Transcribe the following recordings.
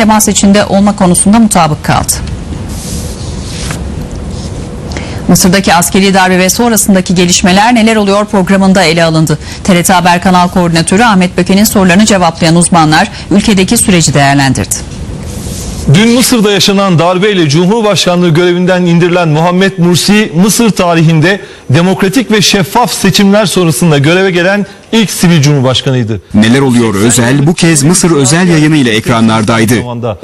temas içinde olma konusunda mutabık kaldı. Mısır'daki askeri darbe ve sonrasındaki gelişmeler neler oluyor programında ele alındı. TRT Haber Kanal Koordinatörü Ahmet Böke'nin sorularını cevaplayan uzmanlar ülkedeki süreci değerlendirdi. Dün Mısır'da yaşanan darbeyle Cumhurbaşkanlığı görevinden indirilen Muhammed Mursi, Mısır tarihinde demokratik ve şeffaf seçimler sonrasında göreve gelen ilk sivil cumhurbaşkanıydı. Neler oluyor özel bu kez Mısır özel yayını ile ekranlardaydı.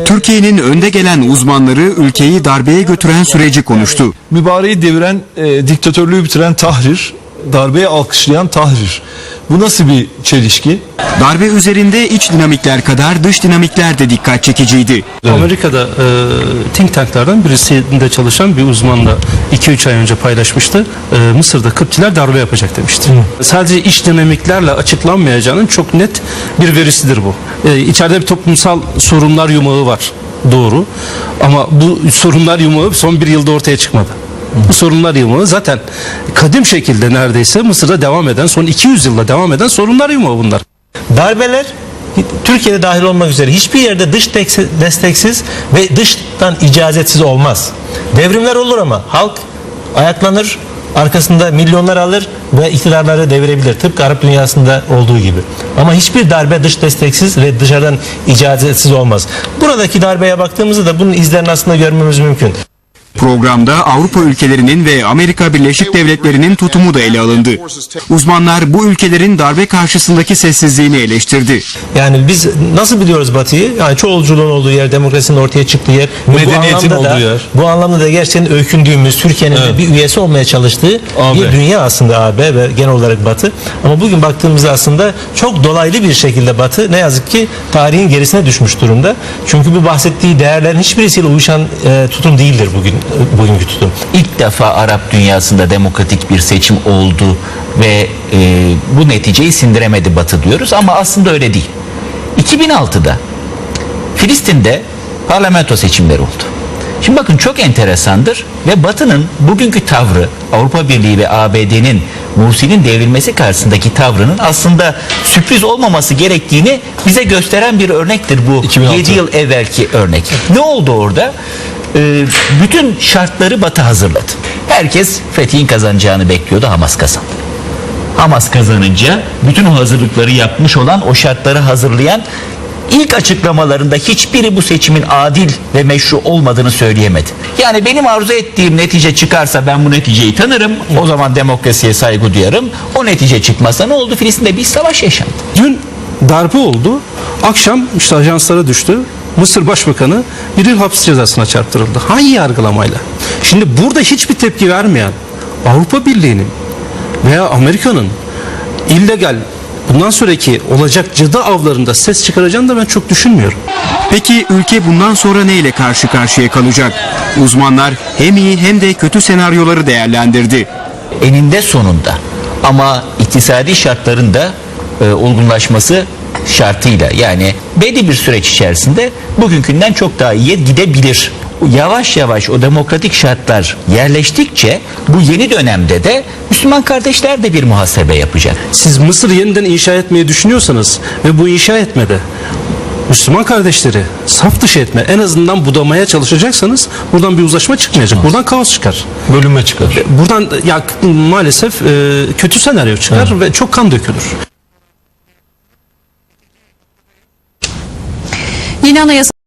Türkiye'nin önde gelen uzmanları ülkeyi darbeye götüren süreci konuştu. Mübareği deviren, e, diktatörlüğü bitiren Tahrir, darbeyi alkışlayan Tahrir. Bu nasıl bir çelişki? Darbe üzerinde iç dinamikler kadar dış dinamikler de dikkat çekiciydi. Amerika'da e, think tanklardan birisinde çalışan bir uzmanla 2-3 ay önce paylaşmıştı. E, Mısır'da Kıptiler darbe yapacak demişti. Sadece iç dinamiklerle açıklanmayacağının çok net bir verisidir bu. E, içeride bir toplumsal sorunlar yumağı var. Doğru. Ama bu sorunlar yumağı son bir yılda ortaya çıkmadı. Bu sorunlar yumağı zaten kadim şekilde neredeyse Mısır'da devam eden, son 200 yılda devam eden sorunlar yumağı bunlar. Darbeler Türkiye'de dahil olmak üzere hiçbir yerde dış tek- desteksiz ve dıştan icazetsiz olmaz. Devrimler olur ama halk ayaklanır, arkasında milyonlar alır ve iktidarları devirebilir. Tıpkı Arap dünyasında olduğu gibi. Ama hiçbir darbe dış desteksiz ve dışarıdan icazetsiz olmaz. Buradaki darbeye baktığımızda da bunun izlerini aslında görmemiz mümkün. Programda Avrupa ülkelerinin ve Amerika Birleşik Devletleri'nin tutumu da ele alındı. Uzmanlar bu ülkelerin darbe karşısındaki sessizliğini eleştirdi. Yani biz nasıl biliyoruz Batı'yı? Yani çoğulculuğun olduğu yer, demokrasinin ortaya çıktığı yer. Medeniyetin anlamda da- olduğu yer. Bu anlamda da gerçekten öykündüğümüz, Türkiye'nin de bir üyesi olmaya çalıştığı AB. bir dünya aslında AB ve genel olarak Batı. Ama bugün baktığımızda aslında çok dolaylı bir şekilde Batı ne yazık ki tarihin gerisine düşmüş durumda. Çünkü bu bahsettiği değerlerin hiçbirisiyle uyuşan e, tutum değildir bugün bugünkü tutum. İlk defa Arap dünyasında demokratik bir seçim oldu ve e, bu neticeyi sindiremedi Batı diyoruz ama aslında öyle değil. 2006'da Filistin'de parlamento seçimleri oldu. Şimdi bakın çok enteresandır ve Batı'nın bugünkü tavrı Avrupa Birliği ve ABD'nin Mursi'nin devrilmesi karşısındaki tavrının aslında sürpriz olmaması gerektiğini bize gösteren bir örnektir bu 2006. 7 yıl evvelki örnek. Ne oldu orada? Ee, bütün şartları Batı hazırladı. Herkes Fethi'nin kazanacağını bekliyordu. Hamas kazandı. Hamas kazanınca bütün o hazırlıkları yapmış olan o şartları hazırlayan ilk açıklamalarında hiçbiri bu seçimin adil ve meşru olmadığını söyleyemedi. Yani benim arzu ettiğim netice çıkarsa ben bu neticeyi tanırım. O zaman demokrasiye saygı duyarım. O netice çıkmazsa ne oldu? Filistin'de bir savaş yaşandı. Dün darbe oldu. Akşam işte ajanslara düştü. Mısır Başbakanı bir yıl hapis cezasına çarptırıldı. Hangi yargılamayla? Şimdi burada hiçbir tepki vermeyen Avrupa Birliği'nin veya Amerika'nın illegal bundan sonraki olacak cadı avlarında ses çıkaracağını da ben çok düşünmüyorum. Peki ülke bundan sonra neyle karşı karşıya kalacak? Uzmanlar hem iyi hem de kötü senaryoları değerlendirdi. eninde sonunda ama iktisadi şartların da e, olgunlaşması şartıyla yani belli bir süreç içerisinde bugünkünden çok daha iyiye gidebilir. Yavaş yavaş o demokratik şartlar yerleştikçe bu yeni dönemde de Müslüman kardeşler de bir muhasebe yapacak. Siz Mısır'ı yeniden inşa etmeyi düşünüyorsanız ve bu inşa etmede Müslüman kardeşleri saf dışı etme en azından budamaya çalışacaksanız buradan bir uzlaşma çıkmayacak. Buradan kaos çıkar. Bölünme çıkar. Buradan ya maalesef e, kötü senaryo çıkar ve çok kan dökülür. Yeni anayasa